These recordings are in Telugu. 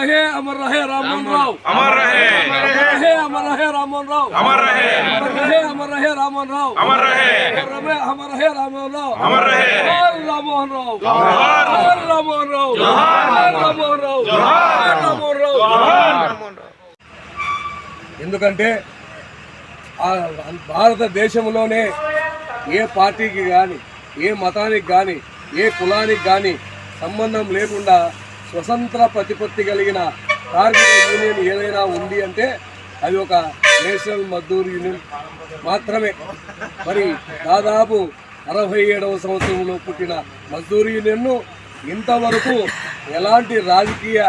रहे अमर रहे राममोहन राव अमर रहे अमर रहे अमर रहे राममोहन राव अमर रहे अमर रहे अमर रहे राममोहन राव अमर रहे अमर रहे अमर रहे राममोहन राव अमर रहे हर राममोहन राव हर राममोहन राव हर राममोहन राव हर राममोहन राव ఎందుకంటే ఆ భారతదేశంలోనే ఏ పార్టీకి కానీ ఏ మతానికి కానీ ఏ కులానికి కానీ సంబంధం లేకుండా స్వతంత్ర ప్రతిపత్తి కలిగిన కార్మిక యూనియన్ ఏదైనా ఉంది అంటే అది ఒక నేషనల్ మజ్దూర్ యూనియన్ మాత్రమే. మరి దాదాపు అరవై ఏడవ సంవత్సరంలో పుట్టిన మజ్దూర్ యూనియన్ను ఇంతవరకు ఎలాంటి రాజకీయ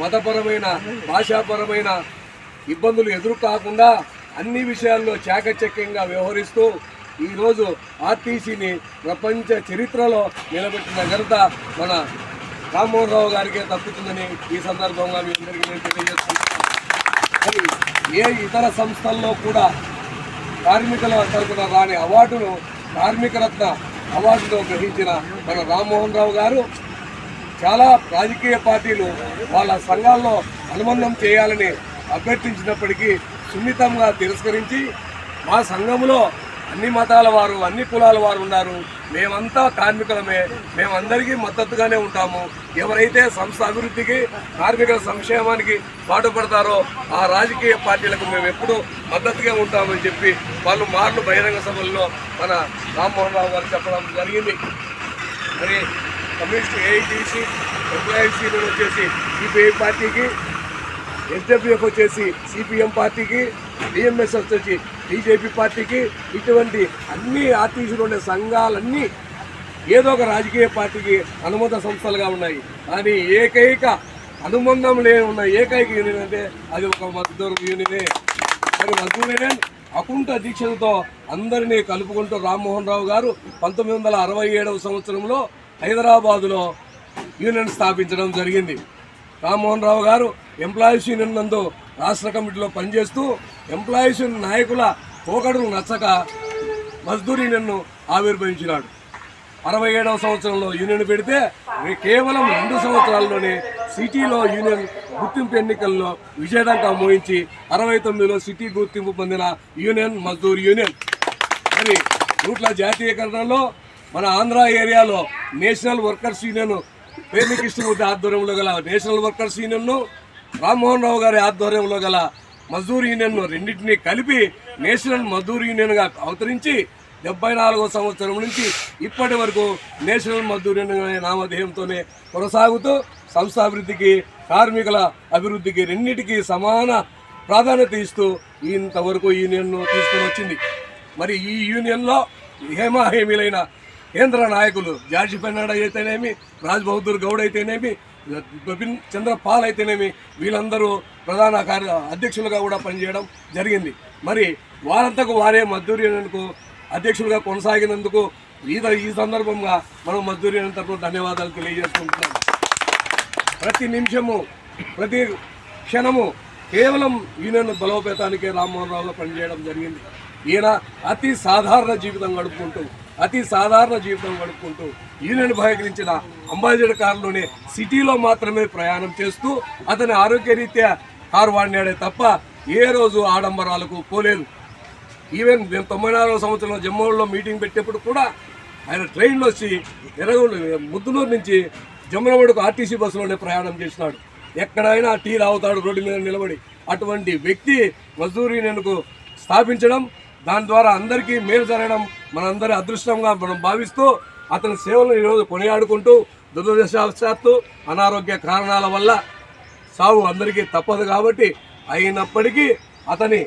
మతపరమైన భాషాపరమైన ఇబ్బందులు ఎదురు కాకుండా అన్ని విషయాల్లో చాకచక్యంగా వ్యవహరిస్తూ ఈరోజు ఆర్టీసీని ప్రపంచ చరిత్రలో నిలబెట్టిన ఘనత మన రామ్మోహన్ రావు గారికే తప్పుతుందని ఈ సందర్భంగా మీ అందరికీ నేను తెలియజేస్తున్నాను. ఏ ఇతర సంస్థల్లో కూడా కార్మికుల తరపున రాని అవార్డును కార్మికరత్న అవార్డుతో గ్రహించిన మన రామ్మోహన్ రావు గారు చాలా రాజకీయ పార్టీలు వాళ్ళ సంఘాల్లో అనుబంధం చేయాలని అభ్యర్థించినప్పటికీ సున్నితంగా తిరస్కరించి మా సంఘంలో అన్ని మతాల వారు అన్ని కులాల వారు ఉన్నారు. మేమంతా కార్మికులమే. మేమందరికీ మద్దతుగానే ఉంటాము. ఎవరైతే సంస్థ అభివృద్ధికి కార్మికుల సంక్షేమానికి పాటుపడతారో ఆ రాజకీయ పార్టీలకు మేము ఎప్పుడూ మద్దతుగా ఉంటామని చెప్పి వాళ్ళు మార్లు బహిరంగ సభల్లో మన రామ్మోహన్ రావు గారు చెప్పడం జరిగింది. మరి కమ్యూనిస్ట్ ఏఐటీసీ ఎంప్లాయీస్ వచ్చేసి సిపిఐ పార్టీకి ఎస్డబ్ల్యూఎఫ్ వచ్చేసి సిపిఎం పార్టీకి డిఎంఎస్ వచ్చి బీజేపీ పార్టీకి ఇటువంటి అన్ని ఆర్టీసీలు ఉండే సంఘాలన్నీ ఏదో ఒక రాజకీయ పార్టీకి అనుమత సంస్థలుగా ఉన్నాయి. కానీ ఏకైక అనుబంధం లేని ఉన్న ఏకైక యూనియన్ అంటే అది ఒక మద్దూరు యూనియనే. మరి మద్దూరు యూనియన్ అకుంఠ దీక్షలతో అందరినీ కలుపుకుంటూ రామ్మోహన్ రావు గారు పంతొమ్మిది వందల అరవై ఏడవ సంవత్సరంలో హైదరాబాదులో యూనియన్ స్థాపించడం జరిగింది. రామ్మోహన్ రావు గారు ఎంప్లాయీస్ యూనియన్ నందు రాష్ట్ర కమిటీలో పనిచేస్తూ ఎంప్లాయీస్ యూనియన్ నాయకుల పోకడలు నచ్చక మజ్దూర్ యూనియన్ను ఆవిర్భవించినాడు. అరవై ఏడవ సంవత్సరంలో యూనియన్ పెడితే కేవలం రెండు సంవత్సరాల్లోనే సిటీలో యూనియన్ గుర్తింపు ఎన్నికల్లో విజయడంగా మోయించి అరవై తొమ్మిదిలో సిటీ గుర్తింపు పొందిన యూనియన్ మజ్దూర్ యూనియన్ మరి రూట్ల జాతీయకరణలో మన ఆంధ్ర ఏరియాలో national workers union Perni Krishnamurthy ఆధ్వర్యంలో గల నేషనల్ వర్కర్స్ యూనియన్ను రామ్మోహన్ రావు గారి ఆధ్వర్యంలో గల మజ్దూర్ యూనియన్ను రెండింటినీ కలిపి నేషనల్ మజ్దూర్ యూనియన్గా అవతరించి డెబ్బై నాలుగో సంవత్సరం నుంచి ఇప్పటి వరకు నేషనల్ మజ్దూర్ యూనియన్ నామధేయంతోనే కొనసాగుతూ సంస్థాభివృద్ధికి కార్మికుల అభివృద్ధికి రెండింటికి సమాన ప్రాధాన్యత ఇస్తూ ఇంతవరకు యూనియన్ను తీసుకుని వచ్చింది. మరి ఈ యూనియన్లో హేమాహేమీలైన కేంద్ర నాయకులు జార్జి పెన్నాడ అయితేనేమి రాజ్ బహదూర్ గౌడ్ అయితేనేమి బిపిన్ చంద్ర పాల్ అయితేనేమి వీళ్ళందరూ ప్రధాన కార్య అధ్యక్షులుగా కూడా పనిచేయడం జరిగింది. మరి వారంతకు వారే మద్దూరు అధ్యక్షులుగా కొనసాగినందుకు ఈ ఈ సందర్భంగా మనం మద్దూరు తరఫున ధన్యవాదాలు తెలియజేసుకుంటున్నాం. ప్రతి నిమిషము ప్రతి క్షణము కేవలం యూనియన్ బలోపేతానికే రామ్మోహన్ రావులో పనిచేయడం జరిగింది. ఈయన అతి సాధారణ జీవితం గడుపుకుంటూ అతి సాధారణ జీవితం గడుపుకుంటూ ఈయనను బహికరించిన అంబాసిడర్ కారులోనే సిటీలో మాత్రమే ప్రయాణం చేస్తూ అతని ఆరోగ్యరీత్యా కారు వాడినాడే తప్ప ఏ రోజు ఆడంబరాలకు పోలేదు. ఈవెన్ మేము తొంభై నాలుగో సంవత్సరంలో జమ్మూలో మీటింగ్ పెట్టేప్పుడు కూడా ఆయన ట్రైన్లో వచ్చి ఎర్రగొండ ముద్దునూరు నుంచి జమ్మలమడుకు ఆర్టీసీ బస్సులోనే ప్రయాణం చేసినాడు. ఎక్కడైనా టీ రావుతాడు రోడ్డు మీద నిలబడి. అటువంటి వ్యక్తి మజదూర్ యూనియన్కు స్థాపించడం దాని ద్వారా అందరికీ మేలు జరగడం మనందరి అదృష్టంగా మనం భావిస్తూ అతని సేవలను ఈరోజు కొనియాడుకుంటూ దురదృష్టవశాత్తు అనారోగ్య కారణాల వల్ల సావు అందరికీ తప్పదు కాబట్టి అయినప్పటికీ అతని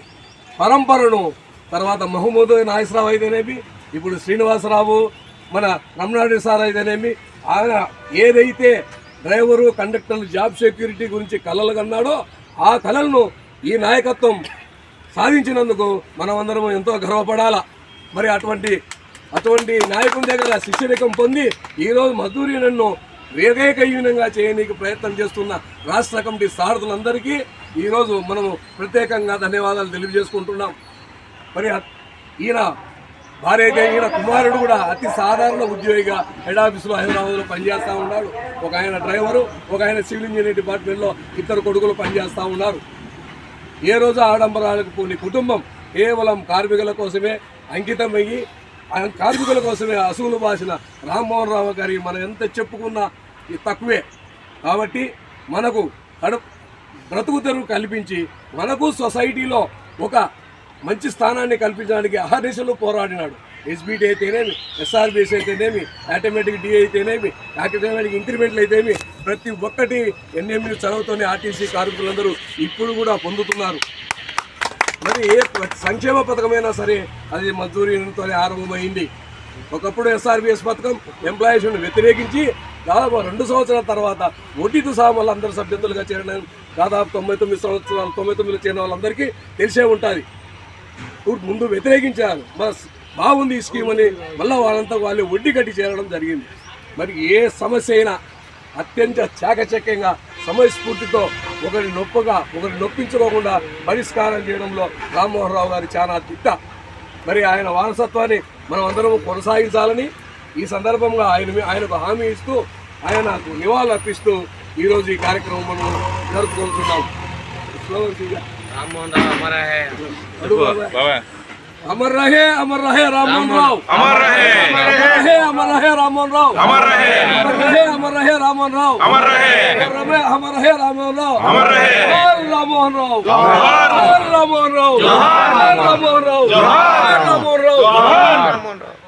పరంపరను తర్వాత మహమ్మద్ నాయసరావు అయితేనేమి ఇప్పుడు శ్రీనివాసరావు మన రమణారెడ్డి సార్ అయితేనేమి ఆయన ఏదైతే డ్రైవరు కండక్టర్లు జాబ్ సెక్యూరిటీ గురించి కలలు కన్నాడో ఆ కళలను ఈ నాయకత్వం సాధించినందుకు మనమందరం ఎంతో గర్వపడాలా. మరి అటువంటి అటువంటి నాయకుని దగ్గర శిష్యరికం పొంది ఈరోజు మధురి నన్ను వివేకహీనంగా చేయడానికి చేయనీకి ప్రయత్నం చేస్తున్న రాష్ట్ర కమిటీ సారథులందరికీ ఈరోజు మనము ప్రత్యేకంగా ధన్యవాదాలు తెలియజేసుకుంటున్నాం. మరి ఈయన భార్య ఈయన కుమారుడు కూడా అతి సాధారణ ఉద్యోగిగా హెడ్ ఆఫీసులో హైదరాబాద్లో పనిచేస్తూ ఉన్నాడు ఒక ఆయన డ్రైవరు ఒక ఆయన సివిల్ ఇంజనీరింగ్ డిపార్ట్మెంట్లో ఇద్దరు కొడుకులు పనిచేస్తూ ఉన్నారు. ఏ రోజు ఆడంబరాలకు పోని కుటుంబం కేవలం కార్మికుల కోసమే అంకితమయ్యి ఆయన కార్మికుల కోసమే అసూలు బాసిన రామ్మోహన్ రావు గారి మనం ఎంత చెప్పుకున్నా ఇది తక్కువే. కాబట్టి మనకు కడు బ్రతుకు తెరువు కల్పించి మనకు సొసైటీలో ఒక మంచి స్థానాన్ని కల్పించడానికి అహర్నిశలు పోరాడినాడు. ఎస్బీటీ అయితేనేమి ఎస్ఆర్బీఎస్ అయితేనేమి ఆటోమేటిక్ డి అయితేనేమి ఆటోమేటిక్ ఇంక్రిమెంట్లు అయితేనేమి ప్రతి ఒక్కటి ఎన్ఎంయూ చదువుతోనే ఆర్టీసీ కార్మికులందరూ ఇప్పుడు కూడా పొందుతున్నారు. మరి ఏ సంక్షేమ పథకమైనా సరే అది మంజూరీతో ఆరంభమైంది. ఒకప్పుడు ఎస్ఆర్బిఎస్ పథకం ఎంప్లాయీస్ను వ్యతిరేకించి దాదాపు రెండు సంవత్సరాల తర్వాత ఓటీతో సహా మళ్ళీ అందరు సభ్యత్తులుగా చేరడం దాదాపు తొంభై తొమ్మిది సంవత్సరాలు తొంభై తొమ్మిదిలో చేరిన వాళ్ళందరికీ తెలిసే ఉంటుంది. ముందు వ్యతిరేకించారు. బస్ బాగుంది ఈ స్కీమ్ అని మళ్ళీ వాళ్ళంతా వాళ్ళు వడ్డీ కట్టి చేరడం జరిగింది. మరి ఏ సమస్య అయినా అత్యంత చాకచక్యంగా సమయస్ఫూర్తితో ఒకరి నొప్పగా ఒకరి నొప్పించుకోకుండా పరిష్కారం చేయడంలో రామ్మోహన్ రావు గారి చాలా దిట్ట. మరి ఆయన వారసత్వాన్ని మనం అందరం కొనసాగించాలని ఈ సందర్భంగా ఆయన ఆయనకు హామీ ఇస్తూ ఆయన నాకు నివాళులు అర్పిస్తూ ఈరోజు ఈ కార్యక్రమం మనం జరుపుకుంటున్నాం అమర్ రహే. అమర్ రహే అమర్ రహే రామ్మోహన్ రావు అమర్ రహే అమర్ రహే రామ్మోహన్ రావు అమర్ రహే అమర్ రహే రామ్మోహన్ రావు అమర్ రహే আমার হে রামন রাও রামন রাও রামন রাও রামন রাও রামন রাও রামন রাও